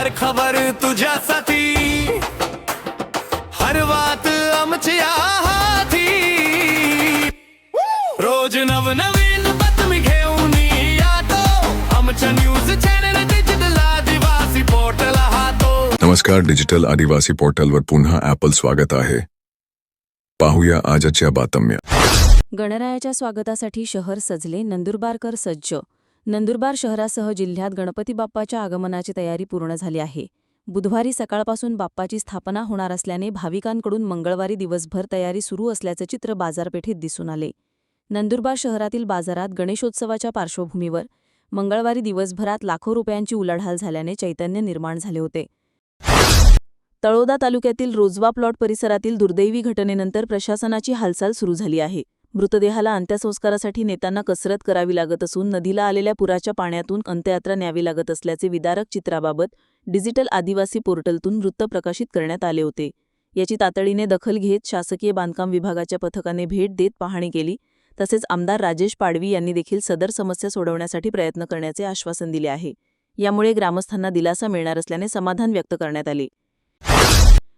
हर खबर तुझ्यासाठी. हर बात आमच्या हाती रोज नवनवीन बातमी घेऊन येतो. आमच्या news channel digital Adivasi portal हातो नमस्कार डिजिटल आदिवासी पोर्टलवर पुन्हा ॲपल स्वागत आहे. पाहूया आजच्या बातम्या. गणरायाच्या स्वागतासाठी शहर सजले नंदुरबारकर सज्ज नंदुरबार शहरासह जिल्ह्यात गणपती बाप्पाच्या आगमनाची तयारी पूर्ण झाली आहे. बुधवारी सकाळपासून बाप्पाची स्थापना होणार असल्याने भाविकांकडून मंगळवारी दिवसभर तयारी सुरू असल्याचे चित्र बाजारपेठेत दिसून आले. नंदुरबार शहरातील बाजारात गणेशोत्सवाच्या पार्श्वभूमीवर मंगळवारी दिवसभरात लाखो रुपयांची उलाढाल झाल्याने चैतन्य निर्माण झाले होते. तळोदा तालुक्यातील रोजवा प्लॉट परिसरातील दुर्दैवी घटनेनंतर प्रशासनाची हालचाल सुरू झाली आहे. मृतदेहाला अंत्यसंस्कारासाठी नेतांना कसरत करावी लागत असून नदीला आलेल्या पुराच्या पाण्यातून अंत्ययात्रा न्यावी लागत असल्याचे विदारक चित्राबाबत डिजिटल आदिवासी पोर्टलतून वृत्त प्रकाशित करण्यात आले होते. याची तातडीने दखल घेत शासकीय बांधकाम विभागाच्या पथकाने भेट देत पाहणी केली. तसेच आमदार राजेश पाडवी यांनी देखील सदर समस्या सोडवण्यासाठी प्रयत्न करण्याचे आश्वासन दिले आहे. यामुळे ग्रामस्थांना दिलासा मिळणार असल्याने समाधान व्यक्त करण्यात आले.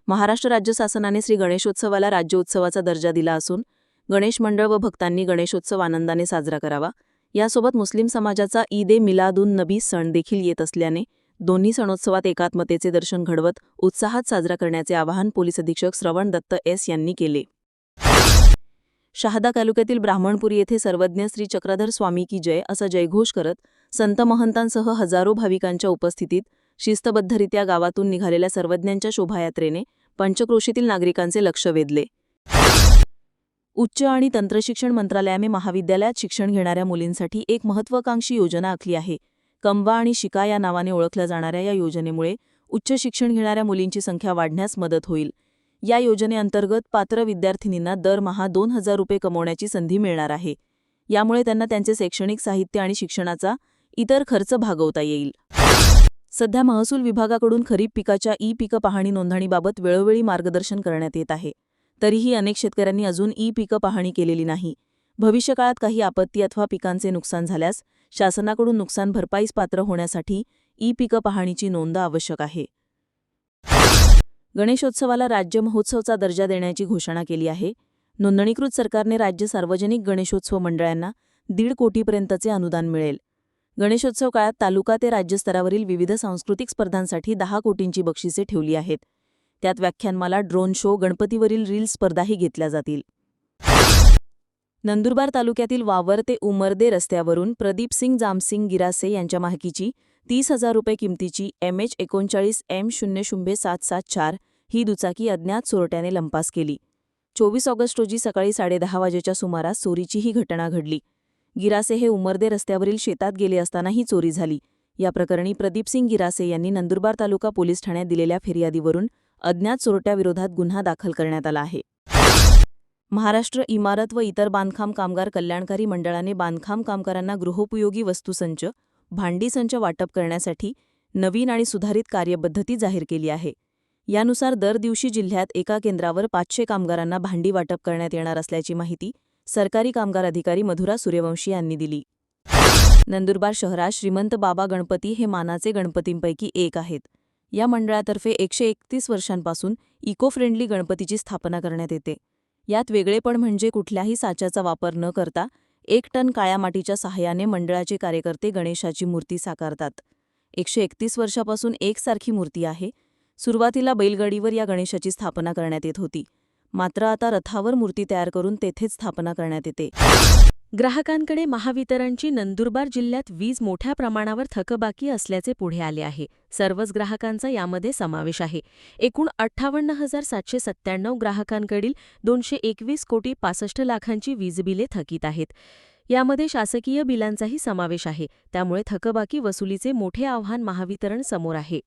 महाराष्ट्र राज्य शासनाने श्री गणेशोत्सवाला राज्योत्सवाचा दर्जा दिला असून गणेश मंडळ व भक्तांनी गणेशोत्सव आनंदाने साजरा करावा. यासोबत मुस्लिम समाजाचा ईद ए मिलादून नबी सण देखील येत असल्याने दोन्ही सणोत्सवात एकात्मतेचे दर्शन घडवत उत्साहात साजरा करण्याचे आवाहन पोलीस अधीक्षक श्रवण दत्त एस यांनी केले. शहादा तालुक्यातील ब्राह्मणपुरी येथे सर्वज्ञ श्री चक्रधर स्वामी की जय असा जयघोष करत संत महंतांसह हजारो भाविकांच्या उपस्थितीत शिस्तबद्धरित्या गावातून निघालेल्या सर्वज्ञांच्या शोभायात्रेने पंचक्रोशीतील नागरिकांचे लक्ष वेधले. उच्च आणि तंत्रशिक्षण मंत्रालयाने महाविद्यालयात शिक्षण घेणाऱ्या मुलींसाठी एक महत्त्वाकांक्षी योजना आखली आहे. कंवा आणि शिका या नावाने ओळखल्या जाणाऱ्या या योजनेमुळे उच्च शिक्षण घेणाऱ्या मुलींची संख्या वाढण्यास मदत होईल. या योजनेअंतर्गत पात्र विद्यार्थिनींना दरमहा दोन हजार रुपये कमवण्याची संधी मिळणार आहे. यामुळे त्यांना त्यांचे शैक्षणिक साहित्य आणि शिक्षणाचा इतर खर्च भागवता येईल. सध्या महसूल विभागाकडून खरीप पिकाच्या ई पिकं पाहणी नोंदणीबाबत वेळोवेळी मार्गदर्शन करण्यात येत आहे. तरीही अनेक शेतकऱ्यांनी अजून ई पिकं पाहणी केलेली नाही. भविष्यकाळात काही आपत्ती अथवा पिकांचे नुकसान झाल्यास शासनाकडून नुकसान भरपाईस पात्र होण्यासाठी ई पिकं पाहणीची नोंद आवश्यक आहे. गणेशोत्सवाला राज्य महोत्सवचा दर्जा देण्याची घोषणा केली आहे. नोंदणीकृत सरकारने राज्य सार्वजनिक गणेशोत्सव मंडळांना दीड कोटीपर्यंतचे अनुदान मिळेल. गणेशोत्सव काळात तालुका ते राज्यस्तरावरील विविध सांस्कृतिक स्पर्धांसाठी दहा कोटींची बक्षिसे ठेवली आहेत. त्यात व्याख्यानमाला ड्रोन शो गणपतीवरील रील स्पर्धाही घेतल्या जातील. नंदुरबार तालुक्यातील वावर ते उमरदे रस्त्यावरून प्रदीप सिंग जामसिंग गिरासे यांच्या माहितीची तीस हजार रुपये किमतीची एम एच एकोणचाळीस एम शून्य शून्य सात सात चार ही दुचाकी अज्ञात चोरट्याने लंपास केली. चोवीस ऑगस्ट रोजी सकाळी साडेदहा वाजेच्या सुमारास चोरीची ही घटना घडली. गिरासे हे उमरदे रस्त्यावरील शेतात गेले असताना ही चोरी झाली. या प्रकरणी प्रदीपसिंग गिरासे यांनी नंदुरबार तालुका पोलीस ठाण्यात दिलेल्या फिर्यादीवरून अज्ञात चोरट्याविरोधात गुन्हा दाखल करण्यात आला आहे. महाराष्ट्र इमारत व इतर बांधकाम कामगार कल्याणकारी मंडळाने बांधकाम कामगारांना गृहोपयोगी वस्तूसंच भांडी संच वाटप करण्यासाठी नवीन आणि सुधारित कार्यपद्धती जाहीर केली आहे. यानुसार दर दिवशी जिल्ह्यात एका केंद्रावर पाचशे कामगारांना भांडी वाटप करण्यात येणार असल्याची माहिती सरकारी कामगार अधिकारी मधुरा सूर्यवंशी यांनी दिली. नंदुरबार शहरात श्रीमंत बाबा गणपती हे मानाचे गणपतींपैकी एक आहेत. या मंडळातर्फे एकशे एकतीस वर्षांपासून इको फ्रेंडली गणपतीची स्थापना करण्यात येते. यात वेगळेपण म्हणजे कुठल्याही साच्याचा वापर न करता एक टन काळ्या मातीच्या सहाय्याने मंडळाचे कार्यकर्ते गणेशाची मूर्ती साकारतात. एकशे एकतीस वर्षापासून एकसारखी मूर्ती आहे. सुरुवातीला बैलगाडीवर या गणेशाची स्थापना करण्यात येत होती. मात्र आता रथावर मूर्ती तयार करून तेथेच स्थापना करण्यात येते. ग्राहकांकडे महावितरणची नंदुरबार जिल्ह्यात वीज मोठ्या प्रमाणावर थकबाकी असल्याचे पुढे आले आहे. सर्वच ग्राहकांचा यामध्ये समावेश आहे. एकूण अठ्ठावन्न हजार सातशे सत्त्याण्णव ग्राहकांकडील दोनशे एकवीस कोटी पासष्ट लाखांची वीजबिले थकीत आहेत. यामध्ये शासकीय बिलांचाही समावेश आहे. त्यामुळे थकबाकी वसुलीचे मोठे आव्हान महावितरण समोर आहे.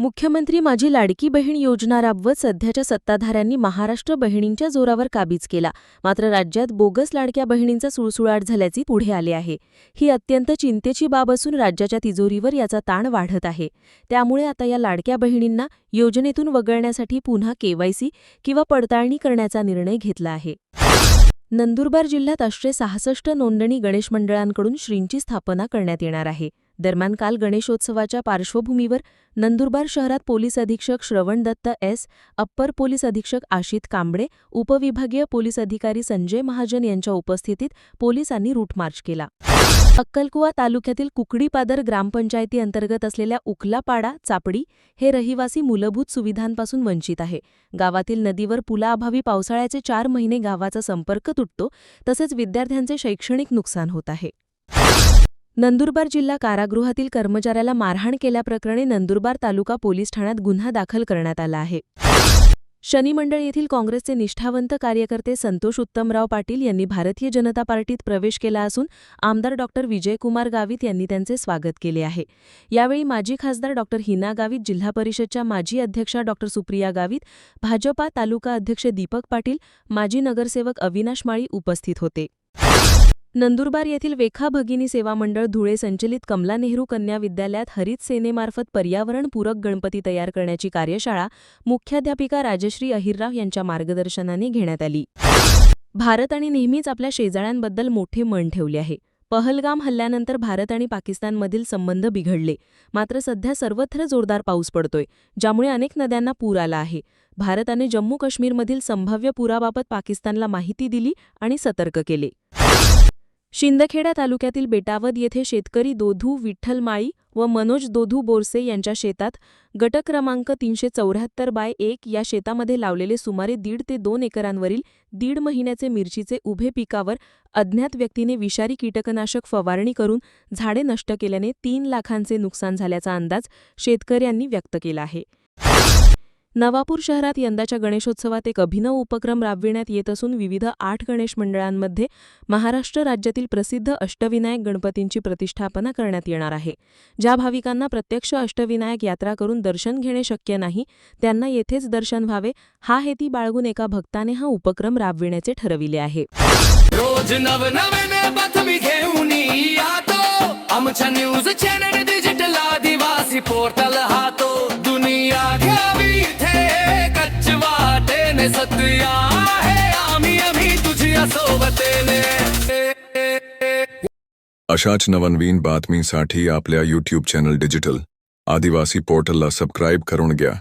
मुख्यमंत्री माझी लाडकी बहीण योजना राबवत सध्याच्या सत्ताधाऱ्यांनी महाराष्ट्र बहिणींच्या जोरावर काबीज केला. मात्र राज्यात बोगस लाडक्या बहिणींचा सुळसुळाट झाल्याचे पुढे आले आहे. ही अत्यंत चिंतेची बाब असून राज्याच्या तिजोरीवर याचा ताण वाढत आहे. त्यामुळे आता या लाडक्या बहिणींना योजनेतून वगळण्यासाठी पुन्हा केवायसी किंवा पडताळणी करण्याचा निर्णय घेतला आहे. नंदुरबार जिल्ह्यात आठशे सहासष्ट नोंदणी गणेश मंडळांकडून श्रींची स्थापना करण्यात येणार आहे. दरम्यान काल गणेशोत्सवाच्या पार्श्वभूमीवर नंदुरबार शहरात पोलीस अधीक्षक श्रवण दत्त एस अप्पर पोलीस अधीक्षक आशित कांबळे उपविभागीय पोलीस अधिकारी संजय महाजन यांच्या उपस्थितीत पोलिसांनी रूट मार्च केला. अक्कलकुवा तालुक्यातील कुकडीपादर ग्रामपंचायती अंतर्गत असलेल्या उखलापाडा चापडी हे रहिवासी मूलभूत सुविधांपासून वंचित आहे. गावातील नदीवर पुलाअभावी पावसाळ्याचे चार महिने गावाचा संपर्क तुटतो तसेच विद्यार्थ्यांचे शैक्षणिक नुकसान होत आहे. नंदुरबार जिल्हा कारागृहातील कर्मचाऱ्याला मारहाण केल्याप्रकरणी नंदुरबार तालुका पोलीस ठाण्यात गुन्हा दाखल करण्यात आला आहे. शनिमंडळ येथील काँग्रेसचे निष्ठावंत कार्यकर्ते संतोष उत्तमराव पाटील यांनी भारतीय जनता पार्टीत प्रवेश केला असून आमदार डॉक्टर विजयकुमार गावित यांनी त्यांचे स्वागत केले आहे. यावेळी माजी खासदार डॉक्टर हिना गावित जिल्हा परिषदच्या माजी अध्यक्षा डॉक्टर सुप्रिया गावित भाजपा तालुका अध्यक्ष दीपक पाटील माजी नगरसेवक अविनाश माळी उपस्थित होते. नंदुरबार येथील वेखा भगिनी सेवा मंडळ धुळे संचलित कमला नेहरू कन्या विद्यालयात हरित सेनेमार्फत पर्यावरणपूरक गणपती तयार करण्याची कार्यशाळा मुख्याध्यापिका राजश्री अहिरराव यांच्या मार्गदर्शनाने घेण्यात आली. भारत आणि नेहमीच आपल्या शेजाऱ्यांबद्दल मोठे मन ठेवले आहे. पहलगाम हल्ल्यानंतर भारत आणि पाकिस्तानमधील संबंध बिघडले. मात्र सध्या सर्वत्र जोरदार पाऊस पडतोय ज्यामुळे अनेक नद्यांना पूर आला आहे. भारताने जम्मू काश्मीरमधील संभाव्य पुराबाबत पाकिस्तानला माहिती दिली आणि सतर्क केले. शिंदखेडा तालुक्यातील बेटावद येथे शेतकरी दोधू विठ्ठल माळी व मनोज दोधू बोरसे यांच्या शेतात गट क्रमांक तीनशे चौऱ्याहत्तर बाय एक या शेतामध्ये लावलेले सुमारे दीड ते दोन एकरांवरील दीड महिन्याचे मिरचीचे उभे पिकावर अज्ञात व्यक्तीने विषारी कीटकनाशक फवारणी करून झाडे नष्ट केल्याने तीन लाखांचे नुकसान झाल्याचा अंदाज शेतकऱ्यांनी व्यक्त केला आहे. नवापूर शहरात यंदाच्या गणेशोत्सवात एक अभिनव उपक्रम राबविण्यात येत असून विविध आठ गणेश मंडळांमध्ये महाराष्ट्र राज्यातील प्रसिद्ध अष्टविनायक गणपतींची प्रतिष्ठापना करण्यात येणार आहे. ज्या भाविकांना प्रत्यक्ष अष्टविनायक यात्रा करून दर्शन घेणे शक्य नाही त्यांना येथेच दर्शन व्हावे हा हेती बाळगून एका भक्ताने हा उपक्रम राबविण्याचे ठरविले आहे. रोज नव आमच्या news channel digital Adivasi portal हातो. दुनिया घ्यावी इथे कच्च वाटेने सत्या आहे. आम्ही आम्ही तुझ्या सोबतेने अशाच नवनवीन बातमीसाठी आपल्या यूट्यूब चॅनल डिजिटल आदिवासी पोर्टलला सबस्क्राईब करून घ्या.